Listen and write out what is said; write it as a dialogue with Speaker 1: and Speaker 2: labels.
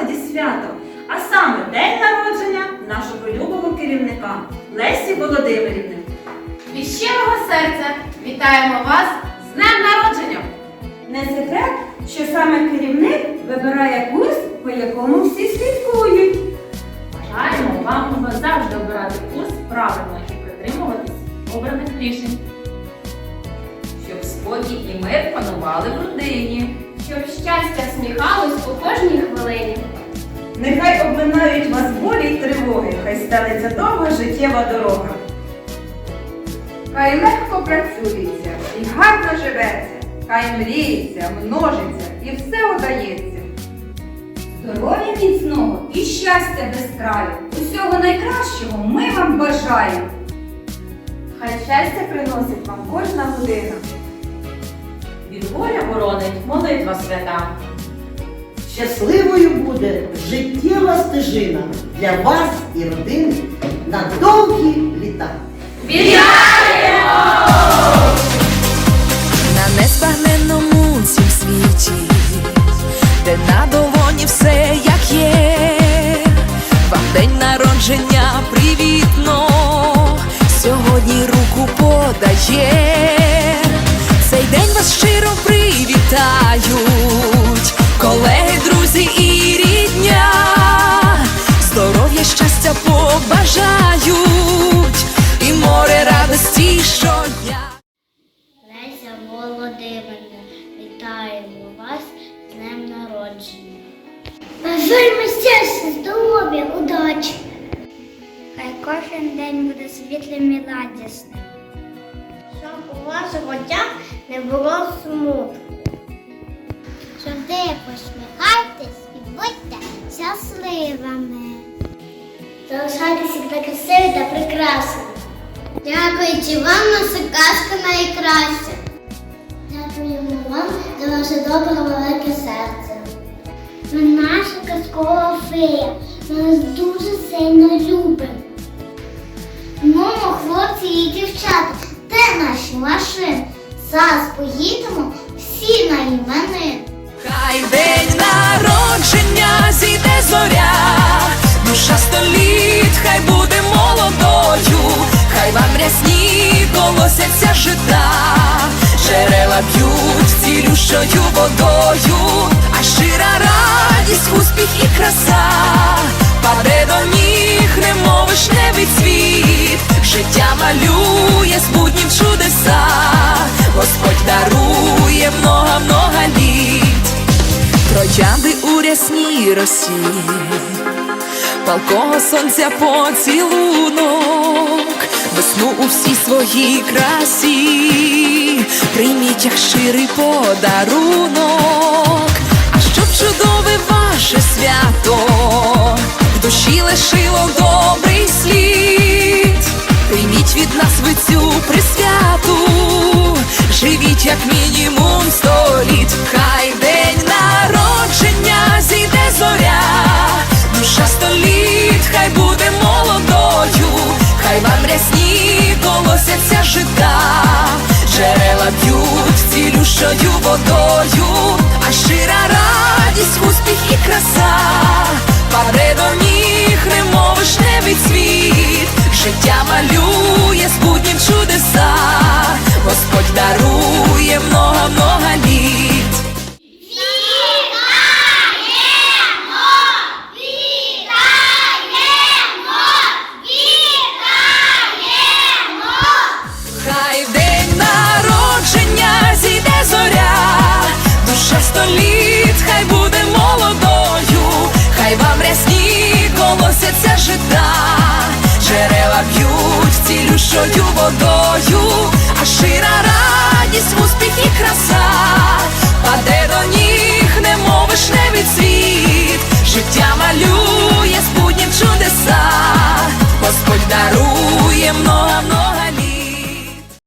Speaker 1: святкувати свято, а саме день народження нашого любого керівника Лесі Володимирівни.
Speaker 2: Від щирого серця вітаємо вас з днем народження!
Speaker 3: Не секрет, що саме керівник вибирає курс, по якому всі слідкують.
Speaker 2: Бажаємо вам завжди обирати курс правильно і притримуватись обраних рішень.
Speaker 4: щоб спокій і мир панували в родині.
Speaker 2: Щоб щастя сміхалось у кожній хвилині.
Speaker 1: Нехай обминають вас болі й тривоги, хай стелиться довга життєва дорога.
Speaker 5: Хай легко працюється і гарно живеться, хай мріється, множиться і все удається.
Speaker 3: Здоров'я міцного і щастя без краю. Усього найкращого ми вам бажаємо.
Speaker 2: Хай щастя приносить вам кожна година.
Speaker 4: Від горя боронить молитва свята.
Speaker 6: Щасливою буде життєва стежина для вас і родини на довгі літа.
Speaker 7: на неспагненному цім світі, де на долоні все як
Speaker 8: Бажаємо щастя, здоров'я, удачі. Хай кожен день буде світлим і радісним. Щоб у ваших очах не було смутку. Завжди посміхайтесь і будьте щасливими. Залишайтеся завжди красиві та прекрасні. Дякуючи вам наша казка найкраща. Дякуємо вам за ваше добре велике серце. Ви фея. Ми дуже сильно любимо. Ну, хлопці і дівчата, де наші машини? Зараз поїдемо всі на імени.
Speaker 7: Хай день народження зійде зоря, душа століт, хай буде молодою, хай вам рясні колосяться жита, джерела б'ють цілющою водою, краса, паде до ніг, немов вишневий цвіт, життя малює з буднім чудеса, Господь дарує много-много літ. Троянди у рясній росі, палкого сонця поцілунок, весну у всій своїй красі, прийміть як щирий подарунок, свято, в душі лишило добрий слід, прийміть від нас ви цю присвяту, живіть як мінімум сто літ, хай день народження зійде зоря, душа століт, хай буде молодою, хай вам рясні колосяться жита, джерела б'ють цілющою водою, а щира радість, успіх і краса, паде до ніг, немов вишневий цвіт, життя малює з буднім чудеса, Господь дарує много-много літ. Жита, джерела б'ють цілющою водою, а шира радість, успіх і краса, паде до ніг, немов вишневий цвіт, життя